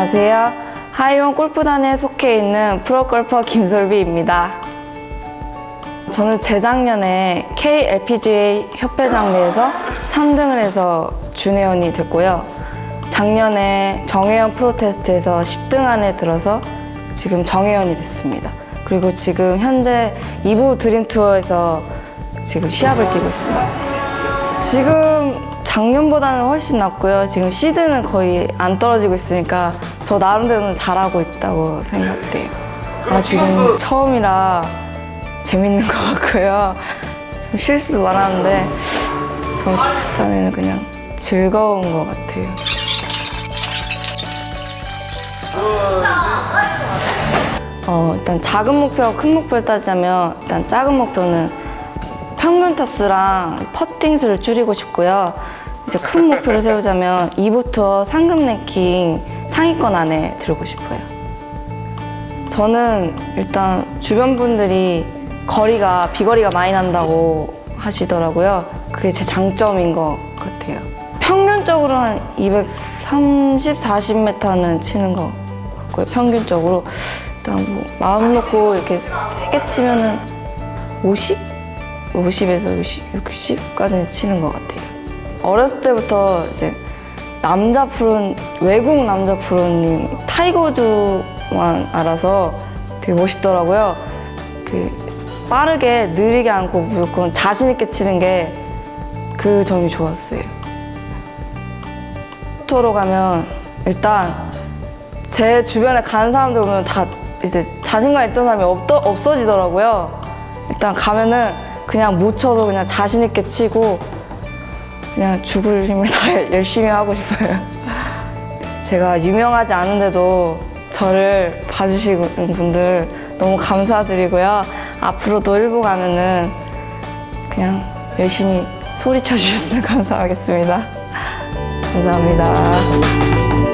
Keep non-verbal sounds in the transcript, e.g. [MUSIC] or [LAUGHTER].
안녕하세요. 하이원 골프단에 속해 있는 프로골퍼 김솔비입니다. 저는 재작년에 KLPGA 협회장례에서 3등을 해서 준회원이 됐고요. 작년에 정회원 프로테스트에서 10등 안에 들어서 지금 정회원이 됐습니다. 그리고 지금 현재 2부 드림 투어에서 지금 시합을 뛰고 있습니다. 지금 작년보다는 훨씬 낫고요. 지금 시드는 거의 안 떨어지고 있으니까 저 나름대로는 잘하고 있다고 생각돼요. 아, 지금 처음이라 재밌는 것 같고요. 좀 실수도 많았는데 저 딴에는 그냥 즐거운 것 같아요. 어, 일단 작은 목표, 큰 목표를 따지자면 일단 작은 목표는 평균 타수랑 퍼팅 수를 줄이고 싶고요. 이제 큰 목표를 세우자면 2부터 상금 랭킹 상위권 안에 들고 싶어요. 저는 일단 주변 분들이 거리가 비거리가 많이 난다고 하시더라고요. 그게 제 장점인 것 같아요. 평균적으로 한 230, 40m는 치는 것 같고요. 평균적으로 일단 뭐 마음 놓고 이렇게 세게 치면은 50, 50에서 60, 60 까지는 치는 것 같아요. 어렸을 때부터 이제 남자 프로 외국 남자 프로님 타이거즈만 알아서 되게 멋있더라고요. 그 빠르게 느리게 않고 무조건 자신 있게 치는 게 그 점이 좋았어요. 토로 가면 일단 제 주변에 가는 사람들 보면 다 이제 자신감 있던 사람이 없, 없어지더라고요. 일단 가면은 그냥 못 쳐도 그냥 자신 있게 치고 그냥 죽을 힘을 다 [LAUGHS] 열심히 하고 싶어요. 제가 유명하지 않은데도 저를 봐주시는 분들 너무 감사드리고요. 앞으로도 일부 가면은 그냥 열심히 소리쳐 주셨으면 [LAUGHS] 감사하겠습니다. 감사합니다.